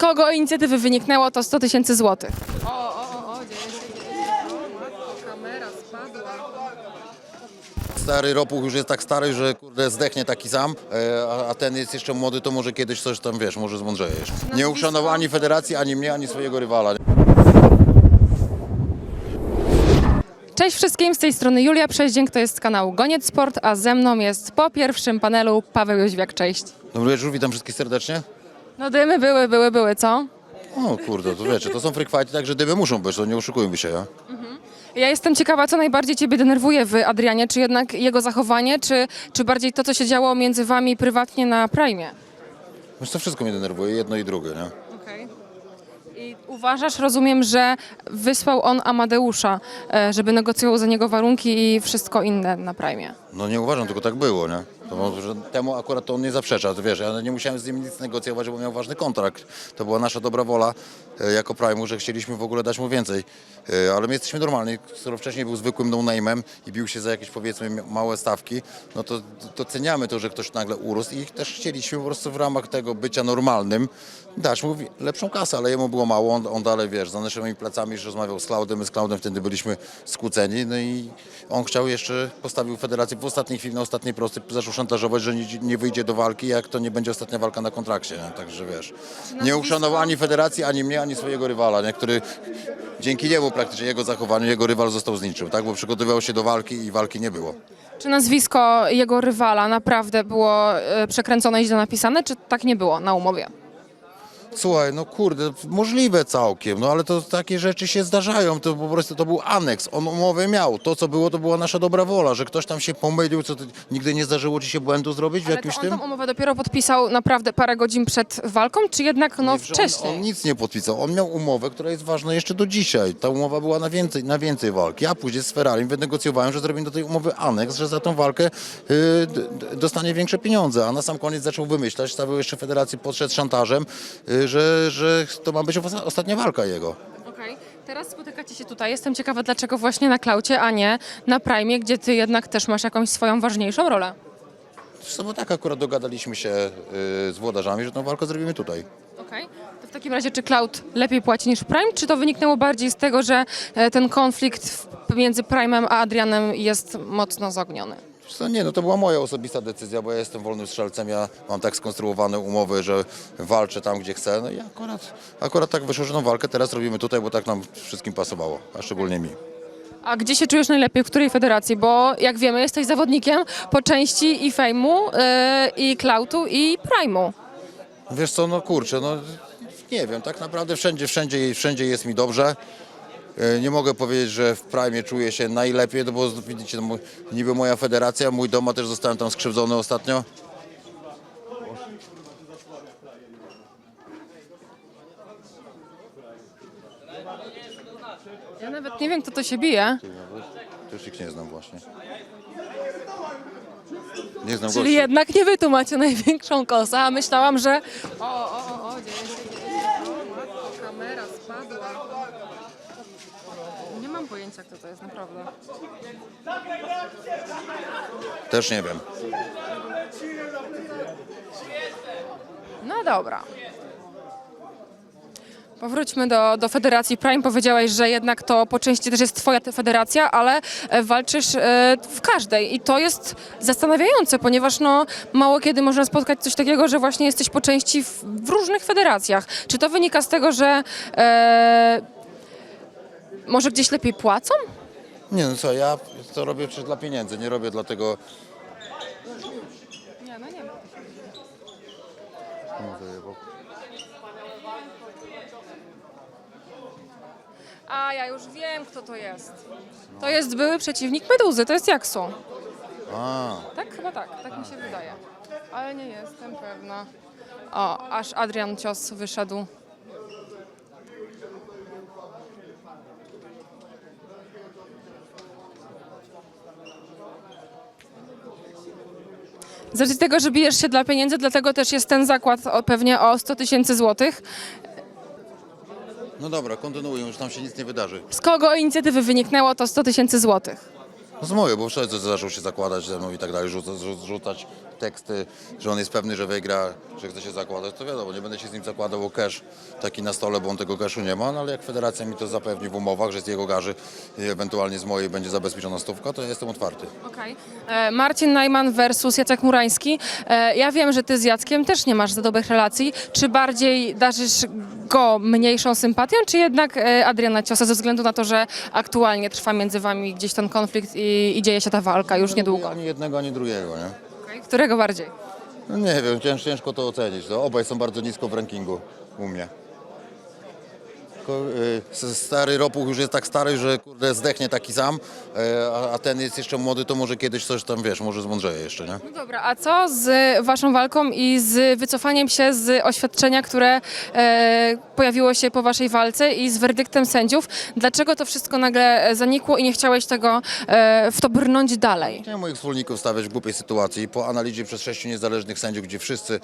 kogo inicjatywy wyniknęło to 100 tysięcy złotych? Stary ropuch już jest tak stary, że kurde zdechnie taki sam, e, a, a ten jest jeszcze młody, to może kiedyś coś tam, wiesz, może zmądrzejesz. Nie uszanował ani federacji, ani mnie, ani swojego rywala. Cześć wszystkim, z tej strony Julia Przeździęk, to jest z kanału Goniec Sport, a ze mną jest po pierwszym panelu Paweł Jóźwiak, cześć. Dobry wieczór, witam wszystkich serdecznie. No dymy były, były, były, co? O kurde, to wiecie, to są freak fighty, także dymy muszą być, to nie oszukujmy się, ja. Ja jestem ciekawa, co najbardziej Ciebie denerwuje w Adrianie, czy jednak jego zachowanie, czy, czy bardziej to, co się działo między Wami prywatnie na Prime? Wiesz, to wszystko mnie denerwuje, jedno i drugie, nie? Okej. I uważasz, rozumiem, że wysłał on Amadeusza, e, żeby negocjował za niego warunki i wszystko inne na Prime. No nie uważam, tylko tak było, nie? To, może temu akurat to on nie zaprzecza, to wiesz, ja nie musiałem z nim nic negocjować, bo miał ważny kontrakt. To była nasza dobra wola e, jako Prime'u, że chcieliśmy w ogóle dać mu więcej. E, Ale my jesteśmy normalni, skoro wcześniej był zwykłym no-name'em i bił się za jakieś powiedzmy małe stawki, no to doceniamy to, że ktoś nagle urósł i też chcieliśmy po prostu w ramach tego bycia normalnym dać mu lepszą kasę, ale jemu było mało, on, on dalej, wiesz, za naszymi plecami już rozmawiał z Cloudem, my z Cloudem wtedy byliśmy skłóceni, no i on chciał jeszcze, postawił federację w ostatniej chwili, na ostatniej prostej, zaczął szantażować, że nie, nie wyjdzie do walki, jak to nie będzie ostatnia walka na kontrakcie, nie? także wiesz, nie uszanował ani federacji, ani mnie, ani swojego rywala, nie? który dzięki niemu praktycznie, jego zachowaniu, jego rywal został z niczym, tak, bo przygotowywał się do walki i walki nie było. Czy nazwisko jego rywala naprawdę było e, przekręcone i źle napisane, czy tak nie było na umowie? Słuchaj, no kurde, możliwe całkiem, no ale to takie rzeczy się zdarzają, to po prostu to był aneks, on umowę miał, to co było, to była nasza dobra wola, że ktoś tam się pomylił, co ty, nigdy nie zdarzyło ci się błędu zrobić w Ale jakimś to on tym? tą umowę dopiero podpisał naprawdę parę godzin przed walką, czy jednak no Nie, że wcześniej? On, on nic nie podpisał, on miał umowę, która jest ważna jeszcze do dzisiaj, ta umowa była na więcej, na więcej walk. Ja później z Ferrari wynegocjowałem, że zrobimy do tej umowy aneks, że za tą walkę y, d, d, dostanie większe pieniądze, a na sam koniec zaczął wymyślać, stawił jeszcze federacji, podszedł szantażem, y, że, że to ma być osta- ostatnia walka jego. Okej, teraz spotykacie się tutaj. Jestem ciekawa, dlaczego właśnie na Klaucie, a nie na Prime, gdzie ty jednak też masz jakąś swoją ważniejszą rolę. Zresztą bo tak akurat dogadaliśmy się y, z włodarzami, że tą walkę zrobimy tutaj. Okej. To w takim razie, czy Cloud lepiej płaci niż Prime, czy to wyniknęło bardziej z tego, że e, ten konflikt w- między Prime'em a Adrianem jest mocno zogniony? Co, nie, no to była moja osobista decyzja, bo ja jestem wolnym strzelcem, ja mam tak skonstruowane umowy, że walczę tam, gdzie chcę. No i akurat, akurat tak wyszło, że tą walkę teraz robimy tutaj, bo tak nam wszystkim pasowało, a szczególnie mi. A gdzie się czujesz najlepiej, w której federacji? Bo jak wiemy, jesteś zawodnikiem po części i Fejmu, e, i Cloudu, i Prime'u. Wiesz co, no kurczę, no nie wiem, tak naprawdę wszędzie, wszędzie, wszędzie jest mi dobrze. E, Nie mogę powiedzieć, że w Prime czuję się najlepiej, no bo widzicie, no, niby moja federacja, mój dom, a też zostałem tam skrzywdzony ostatnio. Ja nawet nie wiem, kto to się bije. Też ich nie znam właśnie. Nie znam Czyli gości. jednak nie wy tu macie największą kosę, a myślałam, że... O, o, o, dzieje się. O, matko, kamera spadła. Nie pojęcia, kto to jest, naprawdę. Też nie wiem. No dobra. Powróćmy do, do Federacji Prime. Powiedziałaś, że jednak to po części też jest twoja te- federacja, ale e, walczysz e, w każdej i to jest zastanawiające, ponieważ no, mało kiedy można spotkać coś takiego, że właśnie jesteś po części w, w różnych federacjach. Czy to wynika z tego, że e, może gdzieś lepiej płacą? Nie no co, ja to robię przecież dla pieniędzy, nie robię dlatego... Nie, no nie. A, ja już wiem, kto to jest. To jest były przeciwnik Meduzy, to jest Jaksu. A, Tak? Chyba tak, tak mi się wydaje. Ale nie jestem pewna. O, aż Adrian Cios wyszedł. Z racji tego, że bijesz się dla pieniędzy, dlatego też jest ten zakład o, pewnie o 100 tysięcy złotych. no dobra, kontynuuję, już tam się nic nie wydarzy. Z kogo inicjatywy wyniknęło to 100 tysięcy złotych? No z moje, bo wczoraj zaczął się zakładać ze mną i tak dalej, rzucać, rzu- rzucać teksty, że on jest pewny, że wygra, że chce się zakładać, to wiadomo, nie będę się z nim zakładał o cash taki na stole, bo on tego cashu nie ma, no ale jak federacja mi to zapewni w umowach, że z jego garzy i ewentualnie z mojej będzie zabezpieczona stówka, to ja jestem otwarty. Okej. E, Marcin Najman versus Jacek Murański. E, Ja wiem, że ty z Jackiem też nie masz za dobrych relacji. Czy bardziej darzysz go mniejszą sympatią, czy jednak e, Adriana Ciosa ze względu na to, że aktualnie trwa między wami gdzieś ten konflikt i, i dzieje się ta walka już niedługo? Ani jednego, ani drugiego, nie? Okej. Którego bardziej? No nie wiem, cięż, ciężko to ocenić. No, obaj są bardzo nisko w rankingu u mnie. S- stary ropuch już jest tak stary, że kurde zdechnie taki sam, e, a, a ten jest jeszcze młody, to może kiedyś coś tam, wiesz, może zmądrzeje jeszcze, nie? No dobra, a co z waszą walką i z wycofaniem się z oświadczenia, które e, pojawiło się po waszej walce i z werdyktem sędziów? Dlaczego to wszystko nagle e, zanikło i nie chciałeś tego e, w to brnąć dalej? Chciałem moich wspólników stawiać w głupiej sytuacji. Po analizie przez sześciu niezależnych sędziów, gdzie wszyscy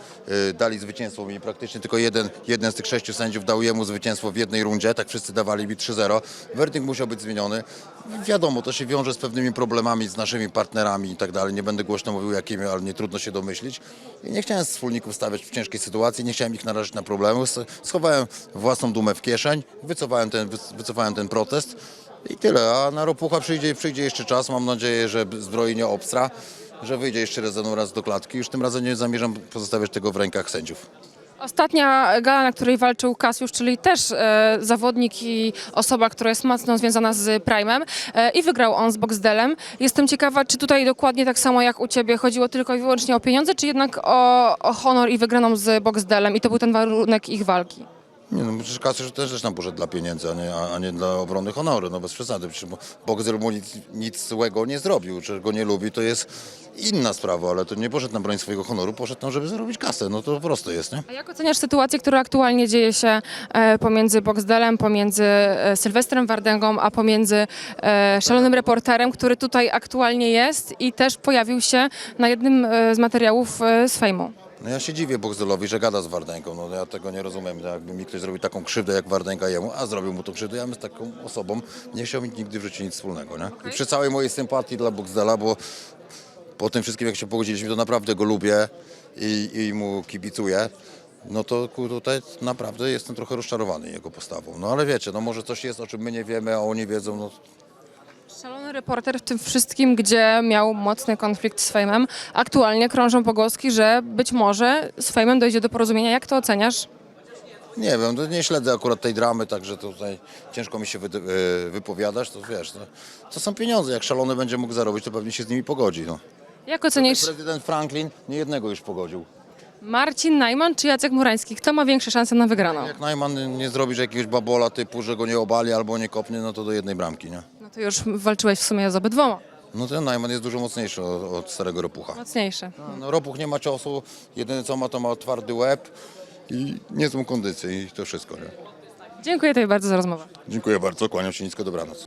y, dali zwycięstwo mi, praktycznie tylko jeden, jeden z tych sześciu sędziów dał jemu zwycięstwo w jednej rundzie, tak wszyscy dawali mi 3-0. Werdykt musiał być zmieniony. Wiadomo, to się wiąże z pewnymi problemami z naszymi partnerami i tak dalej. Nie będę głośno mówił jakimi, ale nie trudno się domyślić. I nie chciałem wspólników stawiać w ciężkiej sytuacji, nie chciałem ich narazić na problemy. Schowałem własną dumę w kieszeń, wycofałem ten, wyc- wycofałem ten protest. I tyle, a na ropucha przyjdzie, przyjdzie jeszcze czas. Mam nadzieję, że zbroi nie obstra, że wyjdzie jeszcze raz, raz do klatki. Już tym razem nie zamierzam pozostawiać tego w rękach sędziów. Ostatnia gala, na której walczył Kasiusz, czyli też e, zawodnik i osoba, która jest mocno związana z Prime'em e, i wygrał on z Boxdelem. Jestem ciekawa, czy tutaj dokładnie tak samo jak u Ciebie chodziło tylko i wyłącznie o pieniądze, czy jednak o, o honor i wygraną z Boxdelem i to był ten warunek ich walki? Nie no, przecież Kasiusz też, też nam poszedł dla pieniędzy, a nie, a, nie dla obrony honoru, no bez przesady. Przecież bo Boxer mu nic, nic złego nie zrobił, czy go nie lubi, to jest inna sprawa, ale to nie poszedł na broń swojego honoru, poszedł tam, żeby zarobić kasę, no to po prostu jest, nie? A jak oceniasz sytuację, która aktualnie dzieje się e, pomiędzy Boxdelem, pomiędzy e, Sylwestrem Wardęgą, a pomiędzy e, szalonym reporterem, który tutaj aktualnie jest i też pojawił się na jednym e, z materiałów e, z fejmu? No ja się dziwię Boxdelowi, że gada z Wardęką, no ja tego nie rozumiem, no jakby mi ktoś zrobił taką krzywdę jak Wardęga jemu, a zrobił mu tą krzywdę, ja bym z taką osobą nie chciał mieć nigdy w życiu nic wspólnego, nie? I przy całej mojej sympatii dla Boxdela, bo po tym wszystkim jak się pogodziliśmy, to naprawdę go lubię i, i mu kibicuję, no to tutaj naprawdę jestem trochę rozczarowany jego postawą. No ale wiecie, no może coś jest, o czym my nie wiemy, a oni wiedzą, no Szalony reporter w tym wszystkim, gdzie miał mocny konflikt z fejmem. Aktualnie krążą pogłoski, że być może z fejmem dojdzie do porozumienia. Jak to oceniasz? Nie wiem, nie śledzę akurat tej dramy, także tutaj ciężko mi się wy, e, wypowiadać, to wiesz, to, to są pieniądze, jak szalony będzie mógł zarobić, to pewnie się z nimi pogodzi, no. Jak ocenisz Prezydent Franklin nie jednego już pogodził. Marcin Najman czy Jacek Murański? Kto ma większe szanse na wygraną? Jak Najman nie zrobisz jakiegoś babola typu, że go nie obali albo nie kopnie, no to do jednej bramki, nie? No to już walczyłeś w sumie z obydwoma. No ten Najman jest dużo mocniejszy od, od starego Ropucha. Mocniejsze. No, Ropuch nie ma ciosu, jedyne co ma to ma twardy łeb i niezłą kondycję i to wszystko, nie? Dziękuję Tobie bardzo za rozmowę. Dziękuję bardzo, kłaniam się nisko, dobranoc.